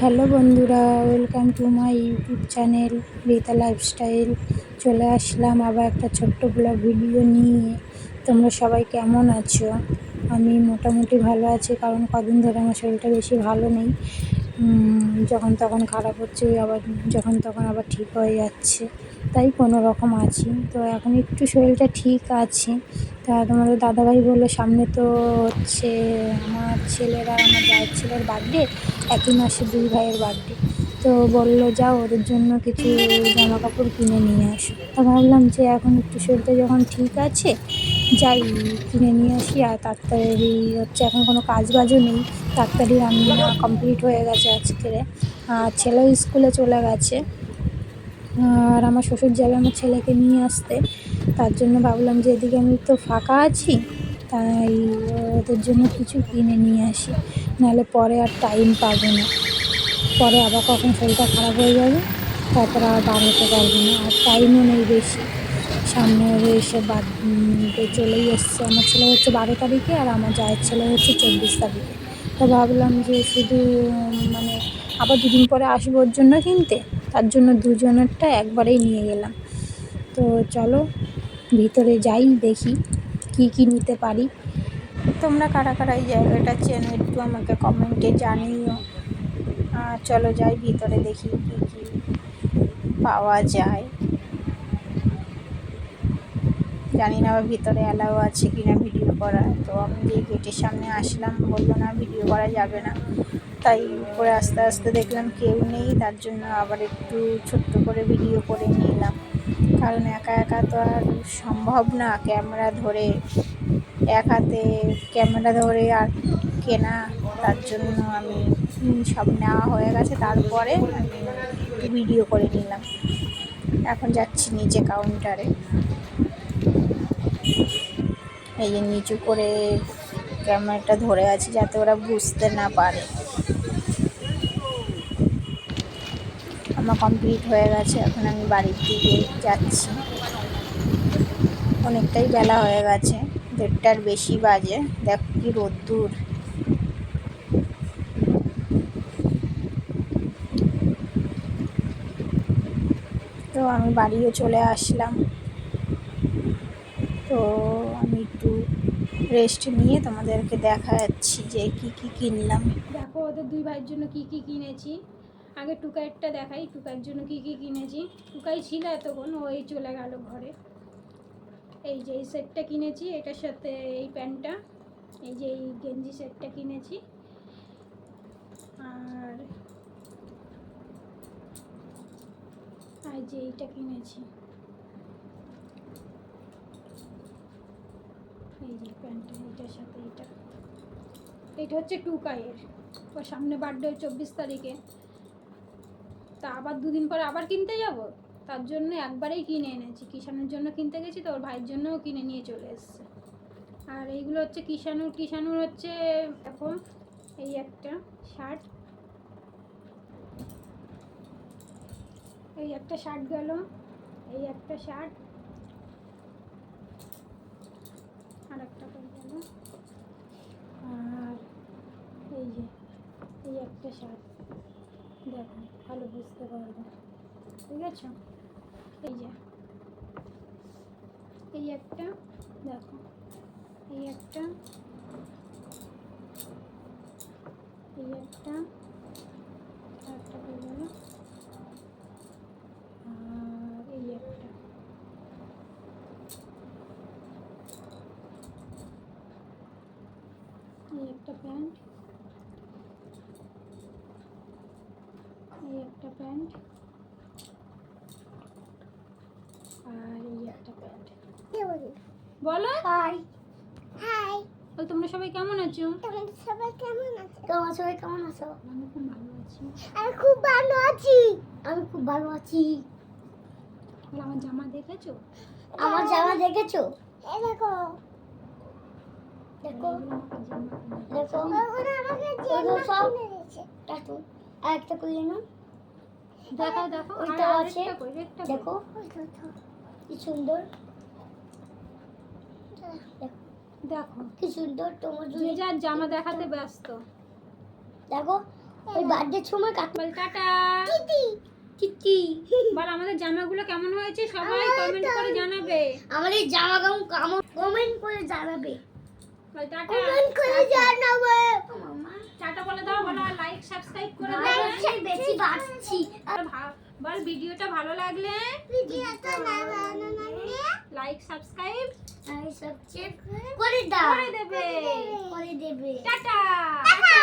Hello বন্ধুরা welcome to my YouTube channel Rita lifestyle চলে আসলাম আবার একটা ছোট্ট ব্লগ ভিডিও নিয়ে। তোমরা সবাই কেমন আছো? আমি মোটামুটি ভালো আছি, কারণ কদিন ধরে আমার শরীরটা বেশি ভালো নেই। যখন তখন খারাপ হচ্ছে, আবার যখন তখন আবার ঠিক হয়ে যাচ্ছে। তাই কোনো রকম আছি। তো এখন একটু শরীরটা ঠিক আছে। তা তোমাদের দাদাভাই বলল, সামনে তো হচ্ছে আমার ছেলেরা, আমার ভাইয়ের ছেলের বার্থডে একই মাসে দুই ভাইয়ের বার্থডে তো বলল, যাও, ওদের জন্য কিছু জামা কাপড় কিনে নিয়ে আসো। তা ভাবলাম যে, এখন একটু শরীরটা যখন ঠিক আছে, যাই কিনে নিয়ে আসি। আর তাড়াতাড়ি হচ্ছে, এখন কোনো কাজ বাজও নেই। তাড়াতাড়ি রান্না কমপ্লিট হয়ে গেছে আজকে আর ছেলেও স্কুলে চলে গেছে। আর আমার শ্বশুর যাবে আমার ছেলেকে নিয়ে আসতে। তার জন্য ভাবলাম যে, এদিকে আমি তো ফাঁকা আছি, তাই ওদের জন্য কিছু কিনে নিয়ে আসি। নাহলে পরে আর টাইম পাবো না। পরে আবার কখন শরীরটা খারাপ হয়ে যাবে, তারপর আর বার হতে পারব না। আর টাইমও নেই বেশি। সামনে এসে বাদ চলেই এসছে। আমার ছেলে হচ্ছে বারো তারিখে আর আমার জায়ের ছেলে হচ্ছে চব্বিশ তারিখে। তো ভাবলাম যে শুধু মানে আবার দুদিন পরে আসব ওর জন্য কিনতে। তার জন্য দুজনেরটা একবারেই নিয়ে গেলাম। তো চলো, ভিতরে যাই, দেখি কি কি নিতে পারি। তোমরা কারা কারা এই জায়গাটা চেনো, একটু আমাকে কমেন্টে জানিও। চলো যাই, ভিতরে দেখি কি কি পাওয়া যায়। জানি না আবার ভিতরে অ্যালাউ আছে কি না ভিডিও করা। তো আমি যে গেটের সামনে আসলাম, বলল না ভিডিও করা যাবে না। তাই উপরে আস্তে আস্তে দেখলাম কেউ নেই, তার জন্য আবার একটু ছোট্ট করে ভিডিও করে নিলাম। কারণ একা একা তো আর সম্ভব না ক্যামেরা ধরে। এক হাতে ক্যামেরা ধরে আর কেনা, তার জন্য আমি সব নেওয়া হয়ে গেছে। তারপরে আমি ভিডিও করে নিলাম। এখন যাচ্ছি নিচে কাউন্টারে এই যে নিচু করে ক্যামেরাটা ধরে আছি যাতে ওরা বুঝতে না পারে। আমার কমপ্লিট হয়ে গেছে, এখন আমি বাড়ির দিকে যাচ্ছি। অনেকটাই বেলা হয়ে গেছে, দেড়টার বেশি বাজে, দেখ কি রোদ্দুর। তো আমি বাড়িও চলে আসলাম। তো আমি একটু রেস্ট নিয়ে তোমাদেরকে দেখাচ্ছি যে কি কি কিনলাম। দেখো, ওদের দুই ভাইয়ের জন্য কি কি কিনেছি? আগে টুকাইয়েরটা দেখাই, টুকাইয়ের জন্য কি কি কিনেছি। টুকাই ছিল এতক্ষণ ওই চলে গেল ঘরে। এই যে এই সেটটা কিনেছি, এটার সাথে এই প্যান্টটা, এই যে এই গেঞ্জি সেটটা কিনেছি। আর আর যে এইটা কিনেছি। এই যে প্যান্টটা, এইটার সাথে এইটা। এটা হচ্ছে টুকাইয়ের। ওর সামনে বার্থডে চব্বিশ তারিখে। তা আবার দুদিন পরে আবার কিনতে যাব? তার জন্য একবারেই কিনে এনেছি। কিষাণুর জন্য কিনতে গেছি তো, ওর ভাইয়ের জন্যও কিনে নিয়ে চলে এসছে। আর এইগুলো হচ্ছে কিষাণুর কিষাণুর হচ্ছে এখন এই একটা শার্ট এই একটা শার্ট গেল, এই একটা শার্ট আর একটা করে গেল? আর এই যে, এই একটা শার্ট দেখো। ভালো বুঝতে পারবে। ঠিক আছে? এই যে। এই একটা, দেখো। এই একটা। এই একটা। একটা গেল আর এই একটা। এই একটা প্যান্ট এই একটা প্যান্ট আর এই একটা প্যান্ট বলো। হাই হাই বল তোমরা সবাই কেমন আছো? তোমাদের সবাই কেমন আছো? তোমার সবাই কেমন আছো? আমি খুব ভালো আছি। আমি খুব ভালো আছি। আমি খুব ভালো আছি। আমার জামা দেখেছ? আমার জামা দেখেছ? এই দেখো। দেখো। দেখো ওরা আমাকে জামা কিনে দিয়েছে। দেখো। একটা করে নাও দেখো দেখো আছে। দেখো। কি সুন্দর। দেখো। কি সুন্দর তোমার যে জন্য যার জামা দেখাতে ব্যস্ত। দেখো ওই বার্থডে সময় কাট টাটা। চিটি চিটি বল আমাদের জামাগুলো কেমন হয়েছে সবাই কমেন্ট করে জানাবে। আমাদের জামা কামড় কমেন্ট করে জানাবে। বল টাটা। কমেন্ট করে জানাবে। টাটা বলে দাও বলো লাইক সাবস্ক্রাইব করে লাইক বেশি বাড়ছি। আর বল ভিডিওটা ভালো লাগলে ভিডিওটা না বানানো লাইক সাবস্ক্রাইব আমি সাবস্ক্রাইব করে দাও করে দেবে করে দেবে টাটা টাটা